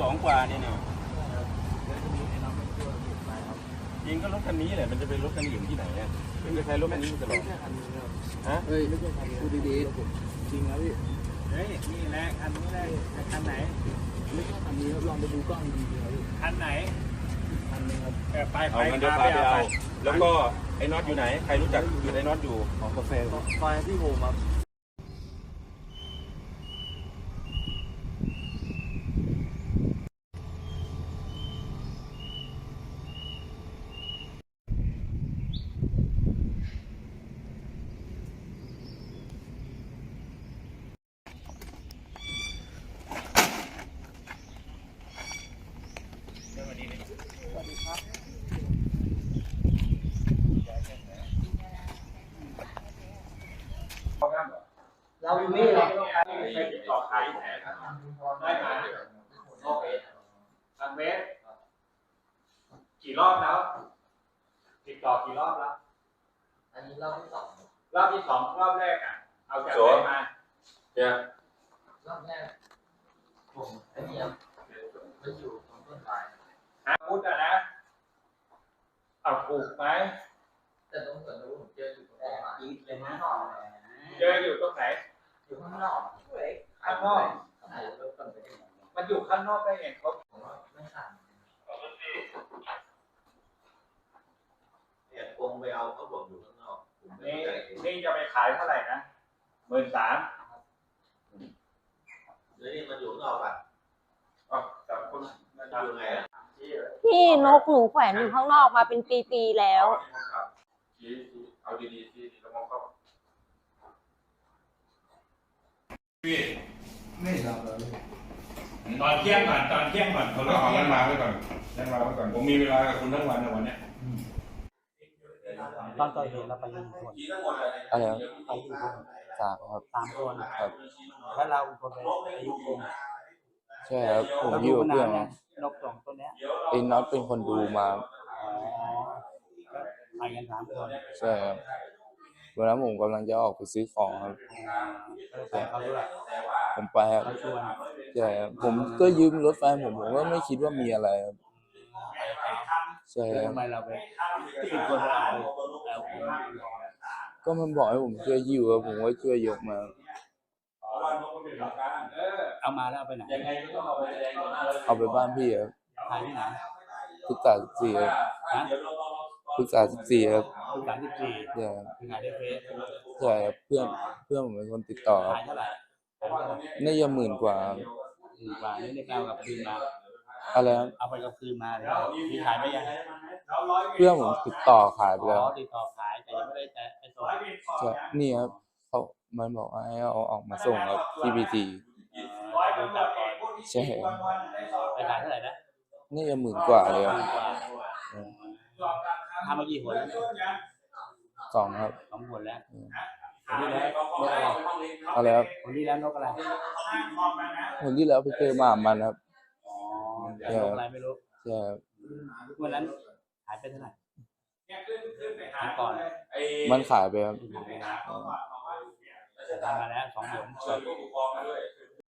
สองกว่านี่เนี่ยจริงก็รถคันนี้แหละ มันจะเป็นรถคันอื่นที่ไหนอะไม่เคยใช้รถคันนี้มาตลอดฮะเฮ้ยพูดดีๆจริงครับพี่เฮ้ยนี่แหละคันนี้แหละคันไหนไม่ใช่คันนี้ครับลองไปดูกล้องดีๆครับพี่คันไหนคันนึงครับเออไปไปเอางั้นเดี๋ยวพาไปเอาแล้วก็ไอ้น็อตอยู่ไหนใครรู้จักอยู่ไอ้น็อตอยู่ของกาแฟไฟที่โฮมครับ เราอยู่นี่เหรอ ไปติดต่อขายแผนได้ไหมโอเคทางเวสกี่รอบแล้ว ติดต่อกี่รอบแล้ว อันนี้รอบที่สองรอบที่สองรอบแรกอะ เอาจากไหนมาเนี่ยรอบแรกผมไอ้เนี่ยมันอยู่ตรงต้นไม้หาอาวุธอะนะเอาถูกไหมแต่ตรงส่วนนู้นผมเจออยู่ตรงต้นไม้อีกเลยข้างนอกเจออยู่ตรงไหน อยู่ข้างนอกข้างนอกข้างในรถต้นไปได้มันอยู่ข้างนอกได้ไงเขาผมว่าไม่ขาดเนี่ยคงไปเอาเขาบอกอยู่ข้างนอกผมไม่นี่เข้าใจนี่จะไปขายเท่าไหร่นะหมื่นสามแล้วนี่มันอยู่ข้างนอกป่ะอ๋อแต่คนมันอยู่ไงอะพี่นกหนูแขวนอยู่ข้างนอกมาเป็นปีๆแล้ว ชี้ชี้เอาดีๆชี้แล้วมองเข้า ไม่รับแล้วตอนเที่ยงก่อนตอนเที่ยงก่อนเขาเอาเอาเที่ยงั้งนมาไว้ก่อนงั้นมาไว้ก่อนผมมีเวลากับคุณทั้งวันในวันเนี้ยตอนเกิดเหตุเราไปยิงคนชี้ทั้งหมดเลยอะไรครับไปยิงคนสามครับสามคนครับแล้วเราเป็นคนไปอายุคนใช่ครับผมเราอดูยู่กับนาเพื่อนนคเนี่รัยบนกสองตัวเนี้ยไอ้น็อตเป็นคนดูมาอ๋อก็ไปกันสามคนใช่ครับ วันนั้นผมกำลังจะออกไปซื้อของครับก็เลยไปเขาด้วยผมไปครับเขาชวนใช่ครับผมก็ยืมรถแฟนผมผมก็ไม่คิดว่ามีอะไรครับใช่แล้วครับทำไมเราไปเป็นคนไปเอาเอาคนก็มันบอกให้ผมช่วยยิ้วครับผมก็ช่วยยกมาเอามาแล้วเอาไปไหนยังไงก็ต้องเอาไปแสดงต่อหน้าเลยเอาไปบ้านพี่ครับขายที่ไหนพุทธาสิบสี่ครับฮะพุทธาสิบสี่ครับ คุณสามสิบสี่ใช่ครับขายได้เฟซใช่ครับเพื่อนเพื่อนผมเป็นคนติดต่อครับขายเท่าไหร่ขายเท่าไหร่น่าจะหมื่นกว่าครับสี่บาทนี่ได้เอากับคืนมา อะไรครับเอาไปกับคืนมาเลยมีขายไหมยังเพื่อนผมติดต่อขายไปอ๋แล้วอติดต่อขายแต่ยังไม่ได้แต่ไอ้ตัวใช่นี่ครับเขามันบอกว่าให้เอาออกมาส่งครับที่บีทีใช่ครับไปขายเท่าไหร่นะนี่จะหมื่นกว่าเลยครับ ทำมากี่หัวแล้วสองครับสองหัวแล้วคนที่แล้วนกอะไรอะไรครับคนที่แล้วนกอะไรคนที่แล้วไปเจอหมามันครับอ๋อนกอะไรไม่รู้ใช่ครับวันนั้นขายไปเท่าไหร่ขายก่อนมันขายไปครับแต่ทำมาแล้วสองหัว